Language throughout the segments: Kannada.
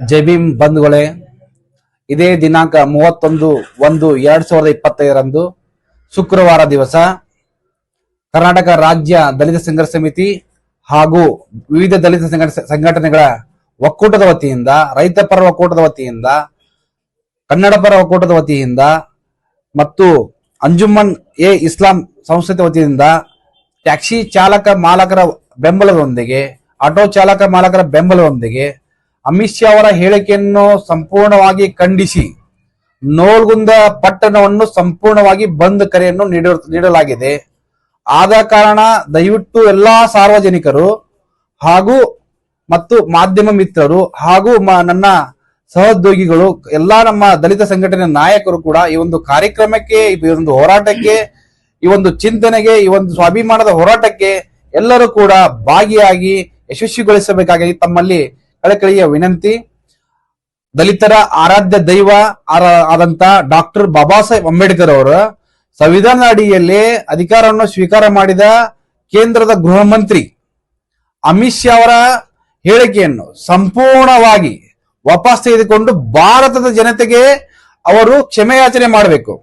ಜೈ ಭೀಮ್ ಬಂಧುಗಳೇ, ಇದೇ ದಿನಾಂಕ ಮೂವತ್ತೊಂದು ಒಂದು ಎರಡ್ ಸಾವಿರದ ಇಪ್ಪತ್ತೈದರಂದು ಶುಕ್ರವಾರ ದಿವಸ ಕರ್ನಾಟಕ ರಾಜ್ಯ ದಲಿತ ಸಂಘರ್ಷ ಸಮಿತಿ ಹಾಗೂ ವಿವಿಧ ದಲಿತ ಸಂಘಟ, ಸಂಘಟನೆಗಳ ಒಕ್ಕೂಟದ ವತಿಯಿಂದ, ರೈತ ಪರ ಒಕ್ಕೂಟದ ವತಿಯಿಂದ, ಕನ್ನಡ ಪರ ಒಕ್ಕೂಟದ ವತಿಯಿಂದ ಮತ್ತು ಅಂಜುಮನ್ ಎ ಇಸ್ಲಾಂ ಸಂಸ್ಥೆ ವತಿಯಿಂದ ಟ್ಯಾಕ್ಸಿ ಚಾಲಕ ಮಾಲಕರ ಬೆಂಬಲದೊಂದಿಗೆ, ಆಟೋ ಚಾಲಕ ಮಾಲಕರ ಬೆಂಬಲದೊಂದಿಗೆ ಅಮಿತ್ ಶಾ ಅವರ ಹೇಳಿಕೆಯನ್ನು ಸಂಪೂರ್ಣವಾಗಿ ಖಂಡಿಸಿ. ನೋಲ್ಗುಂದ ಪಟ್ಟಣವನ್ನು ಸಂಪೂರ್ಣವಾಗಿ ಬಂದ್ ಕರೆಯನ್ನು ನೀಡ- ನೀಡಲಾಗಿದೆ. ಆದ ಕಾರಣ ದಯವಿಟ್ಟು ಎಲ್ಲಾ ಸಾರ್ವಜನಿಕರು ಹಾಗೂ ಮತ್ತು ಮಾಧ್ಯಮ ಮಿತ್ರರು ಹಾಗೂ ನನ್ನ ಸಹೋದ್ಯೋಗಿಗಳು, ಎಲ್ಲಾ ನಮ್ಮ ದಲಿತ ಸಂಘಟನೆ ನಾಯಕರು ಕೂಡ ಈ ಒಂದು ಕಾರ್ಯಕ್ರಮಕ್ಕೆ, ಈ ಒಂದು ಹೋರಾಟಕ್ಕೆ, ಈ ಒಂದು ಚಿಂತನೆಗೆ, ಈ ಒಂದು ಸ್ವಾಭಿಮಾನದ ಹೋರಾಟಕ್ಕೆ ಎಲ್ಲರೂ ಕೂಡ ಭಾಗಿಯಾಗಿ ಯಶಸ್ವಿಗೊಳಿಸಬೇಕಾಗಿ ತಮ್ಮಲ್ಲಿ ಕಳಕಳಿಯ ವಿನಂತಿ, ದಲಿತರ ಆರಾಧ್ಯ ದೈವ ಆದಂತ ಡಾಕ್ಟರ್ ಬಾಬಾ ಸಾಹೇಬ್ ಅಂಬೇಡ್ಕರ್ ಅವರ ಸಂವಿಧಾನ ಅಡಿಯಲ್ಲಿ ಅಧಿಕಾರವನ್ನು ಸ್ವೀಕಾರ ಮಾಡಿದ ಕೇಂದ್ರದ ಗೃಹ ಮಂತ್ರಿ ಅಮಿತ್ ಶಾ ಅವರ ಹೇಳಿಕೆಯನ್ನು ಸಂಪೂರ್ಣವಾಗಿ ವಾಪಸ್ ತೆಗೆದುಕೊಂಡು ಭಾರತದ ಜನತೆಗೆ ಅವರು ಕ್ಷಮೆಯಾಚನೆ ಮಾಡಬೇಕು.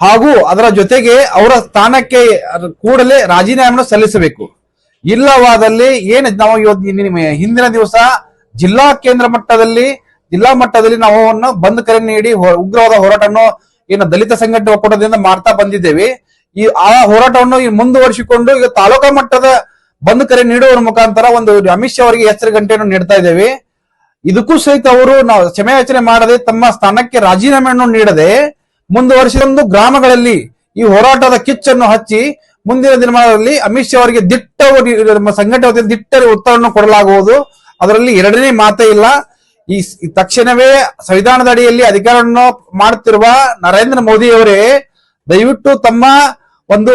ಹಾಗೂ ಅದರ ಜೊತೆಗೆ ಅವರ ಸ್ಥಾನಕ್ಕೆ ಕೂಡಲೇ ರಾಜೀನಾಮೆ ಸಲ್ಲಿಸಬೇಕು. ಇಲ್ಲವಾದಲ್ಲಿ ಏನು ನಾವು ಇವತ್ತು ಹಿಂದಿನ ದಿವಸ ಜಿಲ್ಲಾ ಕೇಂದ್ರ ಮಟ್ಟದಲ್ಲಿ, ಜಿಲ್ಲಾ ಮಟ್ಟದಲ್ಲಿ ನಾವು ಬಂದ್ ಕರೆ ನೀಡಿ ಉಗ್ರವಾದ ಹೋರಾಟವನ್ನು ಏನು ದಲಿತ ಸಂಘಟನೆ ಒಕ್ಕೂಟದಿಂದ ಮಾಡ್ತಾ ಬಂದಿದ್ದೇವೆ. ಈ ಆ ಹೋರಾಟವನ್ನು ಮುಂದುವರಿಸಿಕೊಂಡು ಈಗ ತಾಲೂಕಾ ಮಟ್ಟದ ಬಂದ್ ಕರೆ ನೀಡುವವರ ಮುಖಾಂತರ ಒಂದು ಅಮಿತ್ ಶಾ ಅವರಿಗೆ ಎಚ್ಚರ ಗಂಟೆಯನ್ನು ನೀಡ್ತಾ ಇದ್ದೇವೆ. ಇದಕ್ಕೂ ಸಹಿತ ಅವರು ನಾವು ಕ್ಷಮೆಯಾಚನೆ ಮಾಡದೆ ತಮ್ಮ ಸ್ಥಾನಕ್ಕೆ ರಾಜೀನಾಮೆಯನ್ನು ನೀಡದೆ ಮುಂದುವರಿಸಿದಂದು ಗ್ರಾಮಗಳಲ್ಲಿ ಈ ಹೋರಾಟದ ಕಿಚ್ಚನ್ನು ಹಚ್ಚಿ ಮುಂದಿನ ದಿನಮಾನಗಳಲ್ಲಿ ಅಮಿತ್ ಶಾ ಅವರಿಗೆ ದಿಟ್ಟ ಸಂಘಟನೆ ವತಿಯಿಂದ ದಿಟ್ಟ ಉತ್ತರವನ್ನು ಕೊಡಲಾಗುವುದು. ಅದರಲ್ಲಿ ಎರಡನೇ ಮಾತೇ ಇಲ್ಲ. ಈ ತಕ್ಷಣವೇ ಸಂವಿಧಾನದ ಅಡಿಯಲ್ಲಿ ಅಧಿಕಾರವನ್ನು ಮಾಡುತ್ತಿರುವ ನರೇಂದ್ರ ಮೋದಿ ಅವರೇ, ದಯವಿಟ್ಟು ತಮ್ಮ ಒಂದು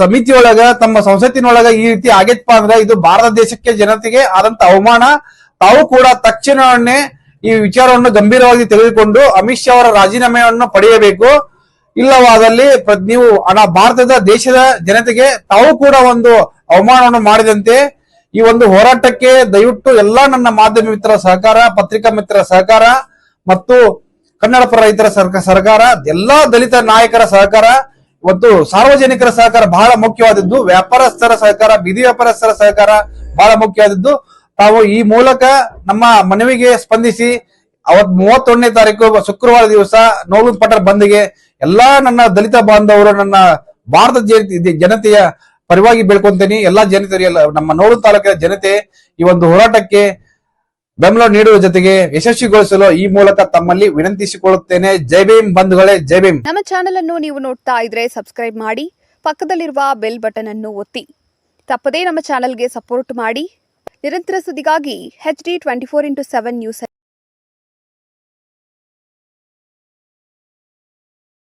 ಸಮಿತಿಯೊಳಗ, ತಮ್ಮ ಸಂಸತ್ತಿನೊಳಗ ಈ ರೀತಿ ಆಗೈತಪ್ಪ ಅಂದ್ರೆ ಇದು ಭಾರತ ದೇಶಕ್ಕೆ ಜನತೆಗೆ ಆದಂತ ಅವಮಾನ. ತಾವು ಕೂಡ ತಕ್ಷಣವನ್ನೇ ಈ ವಿಚಾರವನ್ನು ಗಂಭೀರವಾಗಿ ತೆಗೆದುಕೊಂಡು ಅಮಿತ್ ಶಾ ಅವರ ರಾಜೀನಾಮೆಯನ್ನು ಪಡೆಯಬೇಕು. ಇಲ್ಲವಾದಲ್ಲಿ ನೀವು ಹಣ ಭಾರತದ ದೇಶದ ಜನತೆಗೆ ತಾವು ಕೂಡ ಒಂದು ಅವಮಾನವನ್ನು ಮಾಡಿದಂತೆ ಈ ಒಂದು ಹೋರಾಟಕ್ಕೆ ದಯವಿಟ್ಟು ಎಲ್ಲಾ ನನ್ನ ಮಾಧ್ಯಮ ಮಿತ್ರ ಸಹಕಾರ, ಪತ್ರಿಕಾ ಮಿತ್ರ ಸಹಕಾರ ಮತ್ತು ಕನ್ನಡ ಪರ ರೈತರ ಸರ್ಕ, ಸರ್ಕಾರ, ಎಲ್ಲಾ ದಲಿತ ನಾಯಕರ ಸಹಕಾರ ಮತ್ತು ಸಾರ್ವಜನಿಕರ ಸಹಕಾರ ಬಹಳ ಮುಖ್ಯವಾದದ್ದು. ವ್ಯಾಪಾರಸ್ಥರ ಸಹಕಾರ, ಬೀದಿ ವ್ಯಾಪಾರಸ್ಥರ ಸಹಕಾರ ಬಹಳ ಮುಖ್ಯವಾದದ್ದು. ತಾವು ಈ ಮೂಲಕ ನಮ್ಮ ಮನವಿಗೆ ಸ್ಪಂದಿಸಿ ಅವತ್ ಮೂವತ್ತೊಂದನೇ ತಾರೀಕು ಶುಕ್ರವಾರ ದಿವಸ ನೋವಿನ ಪಟರ್ ಬಂದ್ಗೆ ಎಲ್ಲಾ ನನ್ನ ದಲಿತ ಬಾಂಧವರು, ನನ್ನ ಭಾರತ ಜನ- ಜನತೆಯ ಪರವಾಗಿ ಬೆಳ್ಕೊಂತೀನಿ ಎಲ್ಲಾ ಜನತೆ ನಮ್ಮ ನೋಡು ತಾಲೂಕಿನ ಜನತೆ ಈ ಒಂದು ಹೋರಾಟಕ್ಕೆ ಬೆಂಬಲ ನೀಡುವ ಜೊತೆಗೆ ಯಶಸ್ವಿಗೊಳಿಸಲು ಈ ಮೂಲಕ ತಮ್ಮಲ್ಲಿ ವಿನಂತಿಸಿಕೊಳ್ಳುತ್ತೇನೆ. ಜೈ ಭೀಮ್ ಬಂಧುಗಳೇ, ಜೈ ಭೀಮ್. ನಮ್ಮ ಚಾನೆಲ್ ಅನ್ನು ನೀವು ನೋಡ್ತಾ ಇದ್ರೆ ಸಬ್ಸ್ಕ್ರೈಬ್ ಮಾಡಿ, ಪಕ್ಕದಲ್ಲಿರುವ ಬೆಲ್ ಬಟನ್ ಅನ್ನು ಒತ್ತಿ. ತಪ್ಪದೇ ನಮ್ಮ ಚಾನೆಲ್ಗೆ ಸಪೋರ್ಟ್ ಮಾಡಿ. ನಿರಂತರ ಸುದ್ದಿಗಾಗಿ H D twenty four into seven news